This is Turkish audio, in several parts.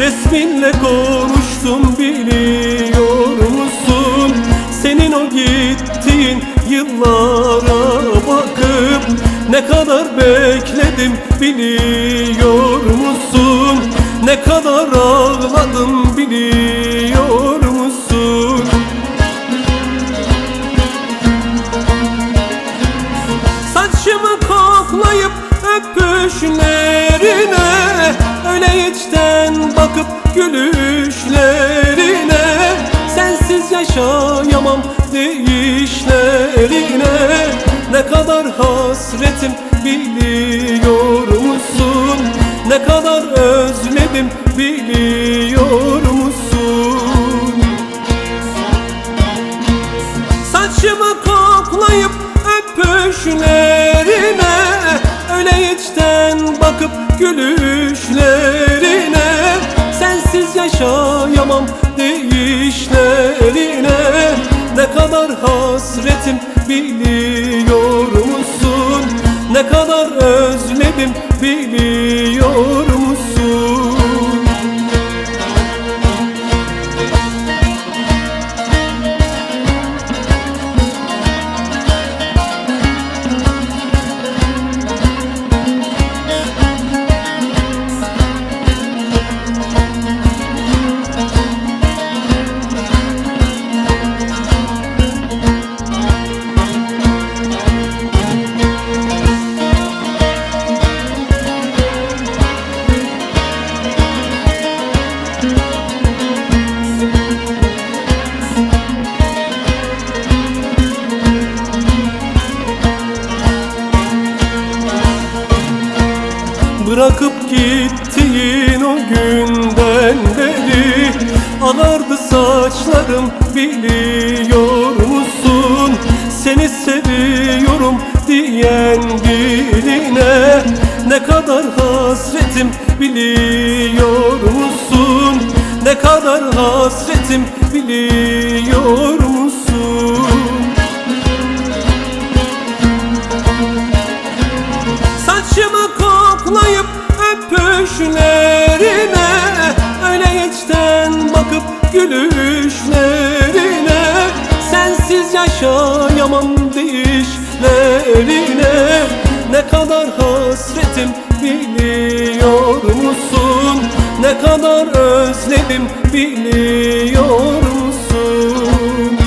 Resminle konuştum biliyor musun? Senin o gittiğin yıllara bakıp Ne kadar bekledim biliyor musun? Ne kadar ağladım biliyor musun? Saçımı koklayıp öpüşlerine Öyle içten bakıp gülüşlerine. Sensiz yaşayamam deyişlerine. Ne kadar hasretim biliyor musun? Ne kadar özledim biliyor gülüşlerine Sensiz yaşayamam deyişlerine. Ne kadar hasretim biliyor musun? Ne kadar özledim Bırakıp gittiğin o günden beri Ağardı saçlarım biliyor musun? Seni seviyorum diyen diline Ne kadar hasretim biliyor musun? Ne kadar hasretim biliyor öpüşlerine Öyle içten bakıp gülüşlerine Sensiz yaşayamam deyişlerine Ne kadar hasretim biliyor musun? Ne kadar özledim biliyor musun?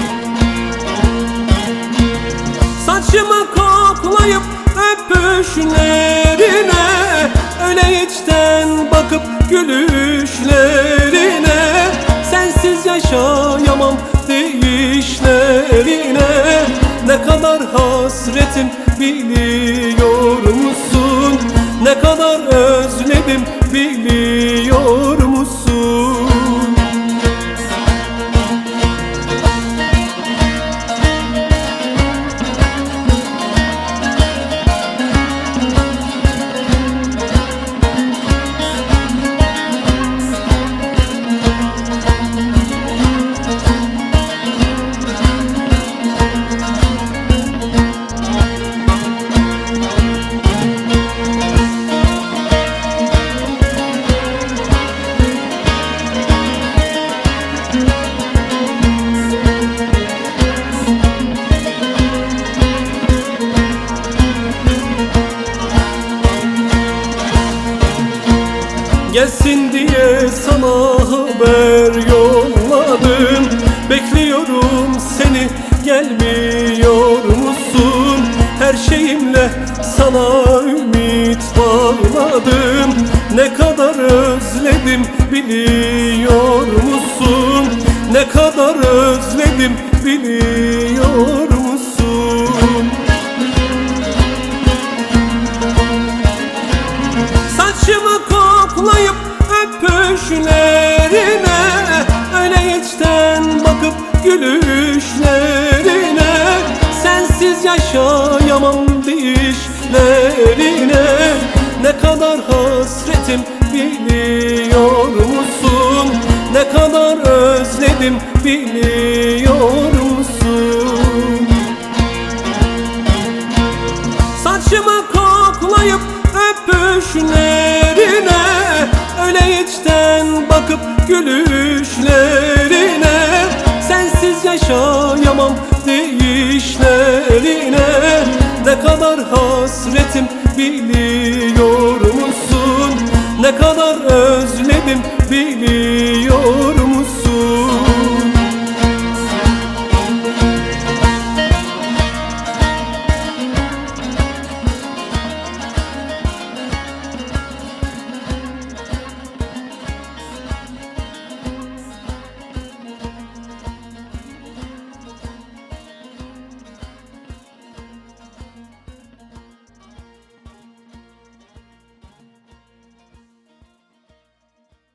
Saçımı koklayıp öpüşlerine hasretim biliyor musun? Ne kadar Gelsin diye sana haber yolladım Bekliyorum seni gelmiyor musun? Her şeyimle sana ümit bağladım Ne kadar özledim biliyor musun? Ne kadar özledim biliyor biliyor musun? Ne kadar özledim biliyor musun? Saçımı koklayıp öpüşlerine Öyle içten bakıp gülüşlerine Sensiz yaşayamam değişlerine Ne kadar hasretim biliyor